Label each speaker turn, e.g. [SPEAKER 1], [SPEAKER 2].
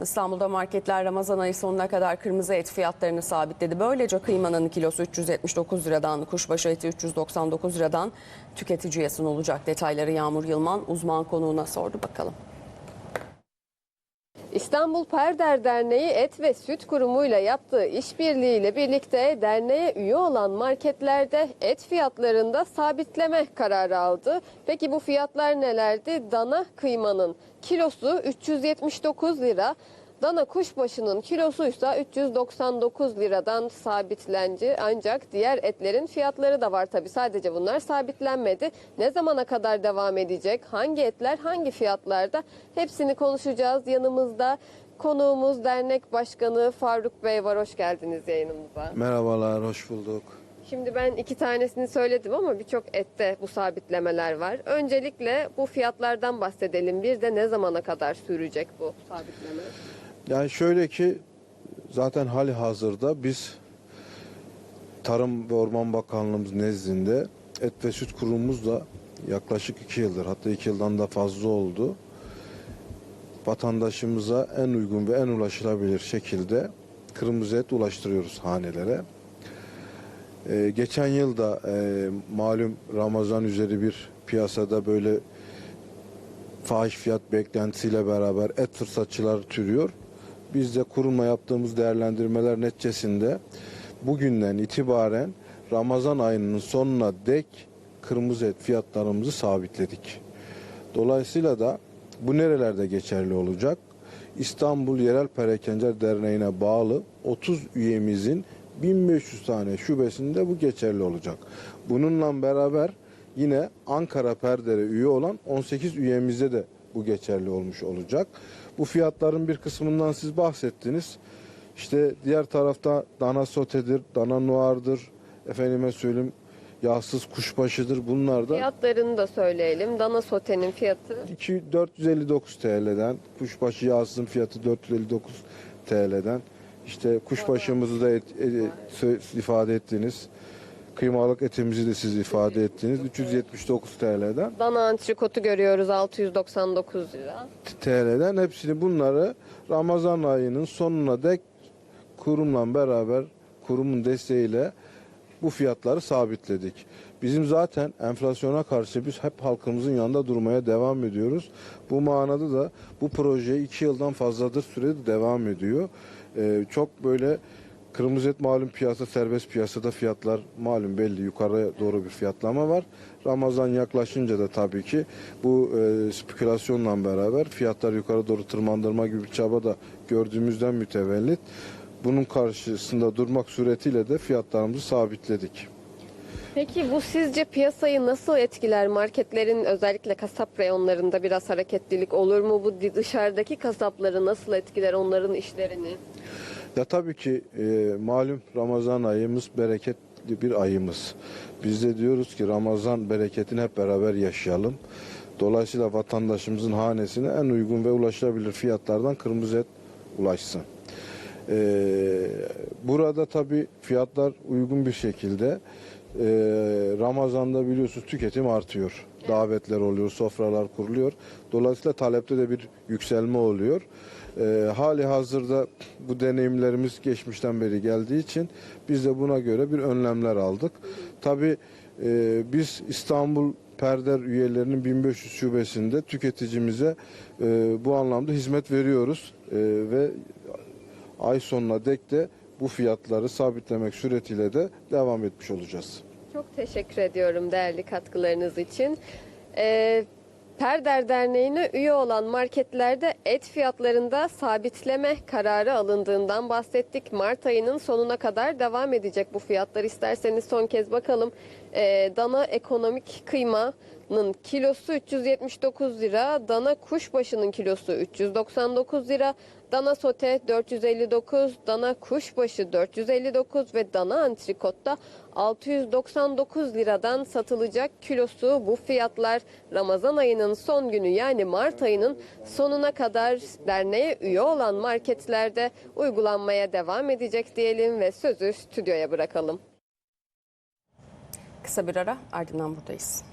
[SPEAKER 1] İstanbul'da marketler Ramazan ayı sonuna kadar kırmızı et fiyatlarını sabitledi. Böylece kıymanın kilosu 379 liradan, kuşbaşı eti 399 liradan tüketiciye sunulacak. Detayları Yağmur Yılman uzman konuğuna sordu bakalım.
[SPEAKER 2] İstanbul Perder Derneği Et ve Süt Kurumu'yla yaptığı işbirliğiyle birlikte derneğe üye olan marketlerde et fiyatlarında sabitleme kararı aldı. Peki bu fiyatlar nelerdi? Dana kıymanın kilosu 379 lira. Dana kuşbaşının kilosuysa 399 liradan sabitlendi. Ancak diğer etlerin fiyatları da var tabi. Sadece bunlar sabitlenmedi. Ne zamana kadar devam edecek? Hangi etler hangi fiyatlarda? Hepsini konuşacağız. Yanımızda konuğumuz dernek başkanı Faruk Bey var. Hoş geldiniz yayınımıza.
[SPEAKER 3] Merhabalar, hoş bulduk.
[SPEAKER 2] Şimdi ben iki tanesini söyledim ama birçok ette bu sabitlemeler var. Öncelikle bu fiyatlardan bahsedelim. Bir de ne zamana kadar sürecek bu sabitleme?
[SPEAKER 3] Yani şöyle ki zaten hali hazırda biz Tarım ve Orman Bakanlığımız nezdinde et ve süt kurumumuzla yaklaşık iki yıldır hatta iki yıldan da fazla oldu. Vatandaşımıza en uygun ve en ulaşılabilir şekilde kırmızı et ulaştırıyoruz hanelere. Ee, geçen yıl da e, malum Ramazan üzeri bir piyasada böyle fahiş fiyat beklentisiyle beraber et fırsatçılar türüyor. Biz de kurumla yaptığımız değerlendirmeler neticesinde bugünden itibaren Ramazan ayının sonuna dek kırmızı et fiyatlarımızı sabitledik. Dolayısıyla da bu nerelerde geçerli olacak? İstanbul Yerel Perakender Derneği'ne bağlı 30 üyemizin 1500 tane şubesinde bu geçerli olacak. Bununla beraber yine Ankara Perder'e üye olan 18 üyemizde de bu geçerli olmuş olacak. Bu fiyatların bir kısmından siz bahsettiniz. İşte diğer tarafta dana sotedir, dana noardır, efendime söyleyeyim yağsız kuşbaşıdır. Bunlar da
[SPEAKER 2] Fiyatlarını da söyleyelim. Dana sotenin fiyatı
[SPEAKER 3] 2 459 TL'den, kuşbaşı yağsızın fiyatı 459 TL'den. İşte kuşbaşımızı da et- e- sö- ifade ettiniz. Kıymalık etimizi de siz ifade ettiniz. 379 TL'den.
[SPEAKER 2] dana antrikotu görüyoruz 699 lira.
[SPEAKER 3] TL'den hepsini bunları Ramazan ayının sonuna dek kurumla beraber kurumun desteğiyle bu fiyatları sabitledik. Bizim zaten enflasyona karşı biz hep halkımızın yanında durmaya devam ediyoruz. Bu manada da bu proje iki yıldan fazladır sürede devam ediyor. Ee, çok böyle kırmızı et malum piyasa serbest piyasada fiyatlar malum belli yukarıya doğru bir fiyatlama var. Ramazan yaklaşınca da tabii ki bu e, spekülasyonla beraber fiyatlar yukarı doğru tırmandırma gibi bir çaba da gördüğümüzden mütevellit bunun karşısında durmak suretiyle de fiyatlarımızı sabitledik.
[SPEAKER 2] Peki bu sizce piyasayı nasıl etkiler? Marketlerin özellikle kasap reyonlarında biraz hareketlilik olur mu? Bu dışarıdaki kasapları nasıl etkiler onların işlerini?
[SPEAKER 3] Ya tabii ki e, malum Ramazan ayımız bereketli bir ayımız. Biz de diyoruz ki Ramazan bereketini hep beraber yaşayalım. Dolayısıyla vatandaşımızın hanesine en uygun ve ulaşılabilir fiyatlardan kırmızı et ulaşsın. Ee, burada tabii fiyatlar uygun bir şekilde e, Ramazan'da biliyorsunuz tüketim artıyor. Davetler oluyor, sofralar kuruluyor. Dolayısıyla talepte de bir yükselme oluyor. Ee, hali hazırda bu deneyimlerimiz geçmişten beri geldiği için biz de buna göre bir önlemler aldık. Tabii e, biz İstanbul Perder üyelerinin 1500 şubesinde tüketicimize e, bu anlamda hizmet veriyoruz E, ve ay sonuna dek de bu fiyatları sabitlemek suretiyle de devam etmiş olacağız.
[SPEAKER 2] Çok teşekkür ediyorum değerli katkılarınız için. Ee, Perder Derneği'ne üye olan marketlerde et fiyatlarında sabitleme kararı alındığından bahsettik. Mart ayının sonuna kadar devam edecek bu fiyatlar. İsterseniz son kez bakalım. Ee, dana ekonomik kıymanın kilosu 379 lira, dana kuşbaşının kilosu 399 lira, dana sote 459, dana kuşbaşı 459 ve dana antrikotta 699 liradan satılacak kilosu bu fiyatlar Ramazan ayının son günü yani Mart ayının sonuna kadar derneğe üye olan marketlerde uygulanmaya devam edecek diyelim ve sözü stüdyoya bırakalım.
[SPEAKER 1] Kısa bir ara ardından buradayız.